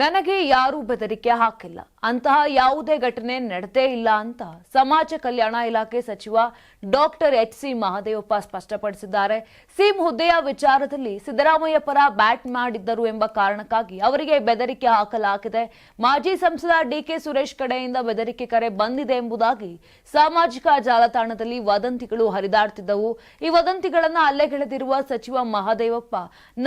ನನಗೆ ಯಾರೂ ಬೆದರಿಕೆ ಹಾಕಿಲ್ಲ. ಅಂತಹ ಯಾವುದೇ ಘಟನೆ ನಡೆದೇ ಇಲ್ಲ ಅಂತ ಸಮಾಜ ಕಲ್ಯಾಣ ಇಲಾಖೆ ಸಚಿವ ಡಾಕ್ಟರ್ ಎಚ್ ಸಿ ಮಹದೇವಪ್ಪ ಸ್ಪಷ್ಟಪಡಿಸಿದ್ದಾರೆ. ಸಿಎಂ ಹುದ್ದೆಯ ವಿಚಾರದಲ್ಲಿ ಸಿದ್ದರಾಮಯ್ಯ ಪರ ಬ್ಯಾಟ್ ಮಾಡಿದ್ದರು ಎಂಬ ಕಾರಣಕ್ಕಾಗಿ ಅವರಿಗೆ ಬೆದರಿಕೆ ಹಾಕಲಾಗಿದೆ. ಮಾಜಿ ಸಂಸದ ಡಿಕೆ ಸುರೇಶ್ ಕಡೆಯಿಂದ ಬೆದರಿಕೆ ಕರೆ ಬಂದಿದೆ ಎಂಬುದಾಗಿ ಸಾಮಾಜಿಕ ಜಾಲತಾಣದಲ್ಲಿ ವದಂತಿಗಳು ಹರಿದಾಡ್ತಿದ್ದವು. ಈ ವದಂತಿಗಳನ್ನ ಅಲ್ಲೆಗೆಳೆದಿರುವ ಸಚಿವ ಮಹದೇವಪ್ಪ,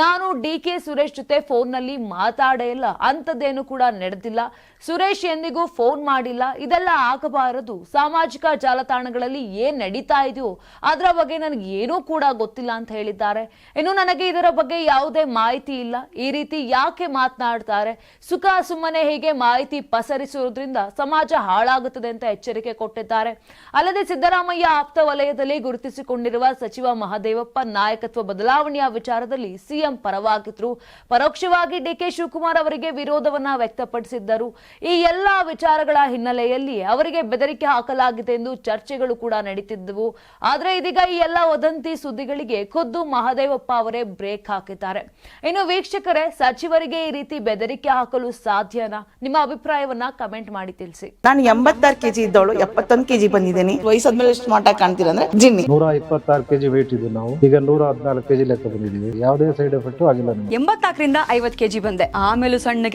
ನಾನು ಡಿಕೆ ಸುರೇಶ್ ಜೊತೆ ಫೋನ್ನಲ್ಲಿ ಮಾತಾಡೇ ಇಲ್ಲ. ಅಂಥದ್ದೇನು ಕೂಡ ನಡೆದಿಲ್ಲ. ಸುರೇಶ್ ಎಂದಿಗೂ ಫೋನ್ ಮಾಡಿಲ್ಲ. ಇದೆಲ್ಲ ಆಗಬಾರದು. ಸಾಮಾಜಿಕ ಜಾಲತಾಣಗಳಲ್ಲಿ ಏನ್ ನಡೀತಾ ಇದೆಯೋ ಅದರ ಬಗ್ಗೆ ನನಗೆ ಏನೂ ಕೂಡ ಗೊತ್ತಿಲ್ಲ ಅಂತ ಹೇಳಿದ್ದಾರೆ. ಇನ್ನು ನನಗೆ ಇದರ ಬಗ್ಗೆ ಯಾವುದೇ ಮಾಹಿತಿ ಇಲ್ಲ. ಈ ರೀತಿ ಯಾಕೆ ಮಾತನಾಡ್ತಾರೆ? ಸುಖ ಸುಮ್ಮನೆ ಹೀಗೆ ಮಾಹಿತಿ ಪಸರಿಸುವುದರಿಂದ ಸಮಾಜ ಹಾಳಾಗುತ್ತದೆ ಅಂತ ಎಚ್ಚರಿಕೆ ಕೊಟ್ಟಿದ್ದಾರೆ. ಅಲ್ಲದೆ ಸಿದ್ದರಾಮಯ್ಯ ಆಪ್ತ ವಲಯದಲ್ಲಿ ಗುರುತಿಸಿಕೊಂಡಿರುವ ಸಚಿವ ಮಹದೇವಪ್ಪ ನಾಯಕತ್ವ ಬದಲಾವಣೆಯ ವಿಚಾರದಲ್ಲಿ ಸಿಎಂ ಪರವಾಗಿದ್ರು. ಪರೋಕ್ಷವಾಗಿ ಡಿಕೆ ಶಿವಕುಮಾರ್ ಅವರಿಗೆ ವಿರೋಧವನ್ನ ವ್ಯಕ್ತಪಡಿಸಿದ್ದರು. ಈ ಎಲ್ಲಾ ವಿಚಾರಗಳ ಹಿನ್ನೆಲೆಯಲ್ಲಿ ಅವರಿಗೆ ಬೆದರಿಕೆ ಹಾಕಲಾಗಿದೆ ಎಂದು ಚರ್ಚೆಗಳು ಕೂಡ ನಡೀತಿದ್ದವು. ಆದ್ರೆ ಇದೀಗ ಈ ಎಲ್ಲ ವದಂತಿ ಸುದ್ದಿಗಳಿಗೆ ಖುದ್ದು ಮಹದೇವಪ್ಪ ಅವರೇ ಬ್ರೇಕ್ ಹಾಕಿದ್ದಾರೆ. ಇನ್ನು ವೀಕ್ಷಕರೇ ಸಚಿವರಿಗೆ ಈ ರೀತಿ ಬೆದರಿಕೆ ಹಾಕಲು ಸಾಧ್ಯನಾ? ನಿಮ್ಮ ಅಭಿಪ್ರಾಯವನ್ನ ಕಮೆಂಟ್ ಮಾಡಿ ತಿಳಿಸಿ. ನಾನು ಎಂಬತ್ತಾರು ಕೆಜಿ ಇದ್ದವಳು ಎಪ್ಪತ್ತೊಂದು ಕೆಜಿ ಬಂದಿದ್ದೀನಿ. ವಯಸ್ಸಾದ್ಮೇಲೆ ಸ್ಮಾರ್ಟ್ ಆಗಿ ಕಾಣ್ತೀರಾ ಅಂದ್ರೆ ಜಿನ್ನಿ. ನೂರ ಇಪ್ಪತ್ತಾರು ಕೆಜಿ ವೇಟ್ ಇದ್ದು ನಾವು. ಈಗ ನೂರ ಹದಿನಾಲ್ಕು ಕೆಜಿ ಲೆಕ್ಕ ಬಂದಿದ್ದೀವಿ. ಯಾವುದೇ ಸೈಡ್ ಎಫೆಕ್ಟ್ ಆಗಿಲ್ಲ ಎಂಬತ್ನಾಲ್ಕರಿಂದ ಐವತ್ ಕೆಜಿ ಬಂದೆ. ಆಮೇಲೆ ಸಣ್ಣಗೆ